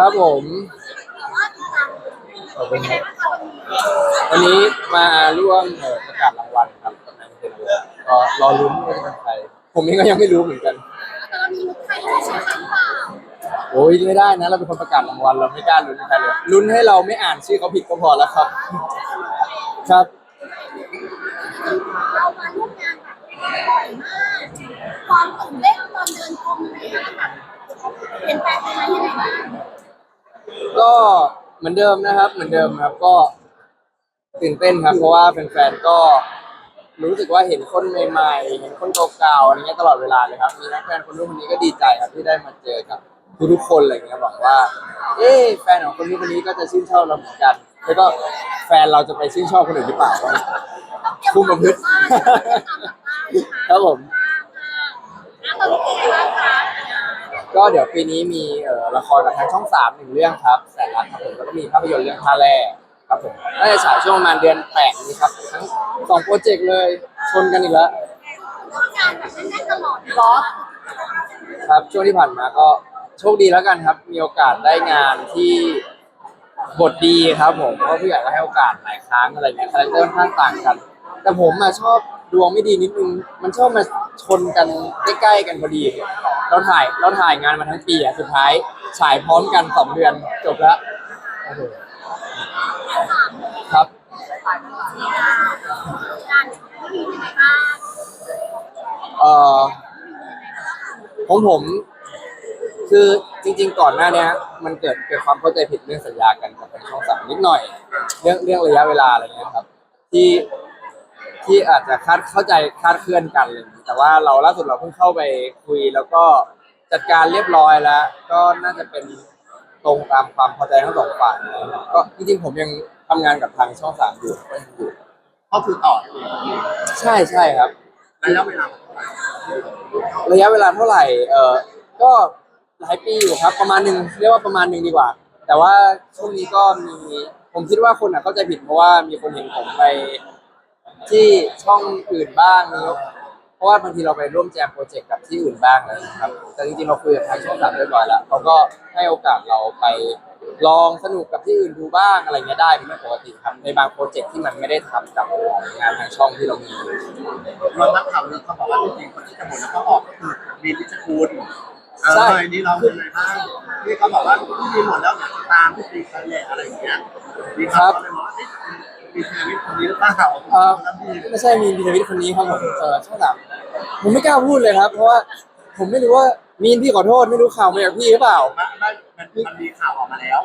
ครับผมแต่ว่าติดตามขอบคุเป็ณนยังคไงรับบ้างคะวันนี้วันนี้มาร่วมเอ่อประกาศรางวัลครับกับนายเทนเก็รอลุ้นว่าจะเป็นใครผมเองก็ยังไม่รู้เหมือนกัน แต่เรามีมุกใครที่ไม่ใช่ใครหรือเปล่าโอ้ยไม่ได้นะ เราเป็นคนประกาศรางวัลเราไม่กล้าลุ้นใครเลยลุ้นให้เราไม่อ่านชื่อเขาผิดก็พอแล้วครับ ครับ เรามาร่วมงานแบบบ่อยมาก ความตื่นเต้นตอนเดินชมอะไรอย่างเงี้ยแบบเปลี่ยนแปลงไปไหมยังไงบ้าง ก็เหมือนเดิมนะครับ เหมือนเดิมครับก็ตื่นเต้นครับ เพราะว่าแฟนๆก็รู้สึกว่าเห็นคนใหม่ๆ เห็นคนเก่าๆอะไรเงี้ยตลอดเวลาเลยครับมีนักแฟนคนนู้นคนนี้ก็ดีใจครับที่ได้มาเจอกับทุกๆคนอะไรเงี้ยหวังว่า เอ๊ะแฟนของคนนู้นคนนี้ก็จะชื่นชอบเราเหมือนกัน แล้วก็แฟนเราจะไปชื่นชอบคนอื่นหรือเปล่าคุมประพฤติครับผมแล้วตอนนี้เป็นไงบ้างคะ ก็เดี๋ยวปีนี้มีเอ่อละครกับทางช่องสามหนึ่งเรื่องครับแสนรักครับผมแล้วก็มีภาพยนตร์เรื่องท่าแร่ครับผมน่าจะฉายช่วงประมาณเดือนแปดนี้ครับทั้งสองโปรเจกต์เลยชนกันอีกแล้วร่วมงานแบบแน่นๆตลอดเหรอครับช่วงที่ผ่านมาก็โชคดีแล้วกันครับ มีโอกาสได้งานที่บทดีครับผมเพราะผู้ใหญ่ก็ให้โอกาสหลายครั้งอะไรเงี้ยคาแรคเตอร์ค่อนข้างต่างกัน แต่ผมมาชอบดวงไม่ดีนิดนึงมันชอบมาชนกันใกล้ๆกันพอดี เราถ่ายเราถ่ายงานมาทั้งปีอะสุดท้ายฉายพร้อมกันสองเดือนจบแล้วโอ้โหครับ เอ่อของผมคือจริง ๆ ก่อนหน้าเนี้ย มันเกิดเกิดความเข้าใจผิดเรื่องสัญญากันกับทางช่องสามนิดหน่อย เรื่องเรื่องระยะเวลาอะไรเงี้ยครับ ที่ ที่อาจจะคาดเข้าใจคาดเคลื่อนกันเลย แต่ว่าเราล่าสุดเราเพิ่งเข้าไปคุยแล้วก็จัดการเรียบร้อยแล้ว ก็น่าจะเป็นตรงตามความพอใจทั้งสองฝ่ายก็จริงๆผมยังทำงานกับทางช่องสามอยู่ก็ยังอยู่ ก็คือต่อใช่ใช่ครับ ระยะเวลาระยะเวลาเท่าไหร่ เออก็หลายปีอยู่ครับ ประมาณหนึ่งเรียกว่าประมาณหนึ่งดีกว่า แต่ว่าช่วงนี้ก็มี ผมคิดว่าคนอะเข้าใจผิดเพราะว่ามีคนเห็นผมไป ที่ช่องอื่นบ้างนี่เพราะว่าบางทีเราไปร่วมแจมโปรเจกต์กับที่อื่นบ้างเลยนะครับแต่จริงๆเราคุยกับทางช่องสามเรียบร้อยแล้วเขาก็ให้โอกาสเราไปลองสนุกกับที่อื่นดูบ้างอะไรเงี้ยได้เป็นเรื่องปกติครับในบางโปรเจกต์ที่มันไม่ได้ทำกับงานทางช่องที่เรามีเรานักข่าวเรื่องเขาบอกว่าจริงๆคนที่จะหมดแล้วก็ออกก็คือมีนิชคุณเอใช่อนี่เราเป็นไงบ้างที่เขาบอกว่าที่มีหมดแล้วเนี่ยตามที่ตีกันแหละอะไรอย่างเงี้ยมีเขาเลยบอกว่า มีชีวิตคนนี้หรือเปล่าเอ่อแล้วไม่ใช่มีพีทวิทย์คนนี้ครับผมเออช่องสามผมไม่กล้าพูดเลยครับ เพราะว่าผมไม่รู้ว่ามีนพี่ขอโทษไม่รู้ข่าวมาจากพี่หรือเปล่า มันมันมันมีข่าวออกมาแล้ว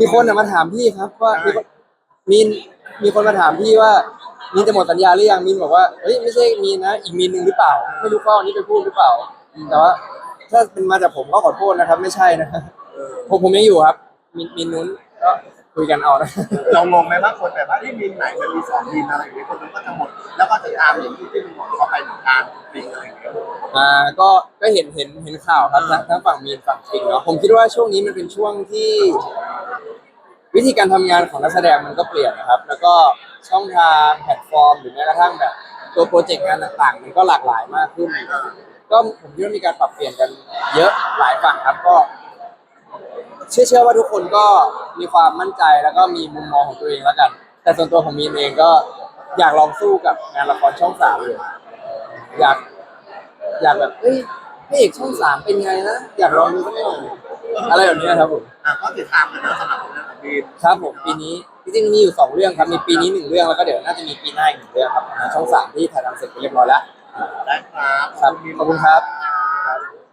มีคนน่ะมาถามพี่ครับว่ามีคนมีนมีคนมาถามพี่ว่ามีนจะหมดสัญญาหรือยังมีนบอกว่าเฮ้ยไม่ใช่มีนนะ อีกมีนหนึ่งหรือเปล่า ไม่รู้ข้อนี้ไปพูดหรือเปล่า แต่ว่า ถ้าเป็นมาจากผมก็ขอโทษนะครับ ไม่ใช่นะผมผมยังอยู่ครับ มีนมีนนู้นก็ คุยกันเอานะ เรางงไหมว่าคนแบบว่าที่มีไหนมันมีสองมีอะไรอย่างเงี้ยคนนึงก็จะหมด แล้วก็จะตามอย่างที่ที่มึงบอกเขาไปเหมือนกันปีอะไรอย่างเงี้ยอ่าก็ก็เห็นเห็นเห็นข่าวครับทั้งทั้งฝั่งมีนฝั่งปิงเนาะผมคิดว่าช่วงนี้มันเป็นช่วงที่ วิธีการทำงานของนักแสดงมันก็เปลี่ยนนะครับ แล้วก็ช่องทางแพลตฟอร์ม หรือแม้กระทั่งแบบ ตัวโปรเจกต์งานต่างๆ มันก็หลากหลายมากขึ้น ก็ผมคิดว่ามีการปรับเปลี่ยนกันเยอะหลายฝั่งครับก็ เชื่อเชื่อว่าทุกคนก็มีความมั่นใจแล้วก็มีมุมมองของตัวเองแล้วกัน แต่ส่วนตัวของมีนเองก็อยากลองสู้กับงานละครช่องสามเลยอยาก อยากแบบเฮ้ยพระเอกช่องสามเป็นไงนะอยากลองดูสักหน่อยอะไรแบบเนี้ยครับผม อะก็ติดตามกันนะสำหรับเรื่องของมีนครับผมปีนี้จริงๆมีอยู่สองเรื่องครับมีปีนี้หนึ่งเรื่องแล้วก็เดี๋ยวน่าจะมีปีหน้าอีกหนึ่งเรื่องครับทางช่องสามที่ถ่ายทำเสร็จไปเรียบร้อยแล้วได้ครับครับขอบคุณครับ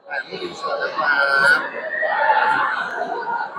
ถ่ายรูปอินเสิร์ตนะครับ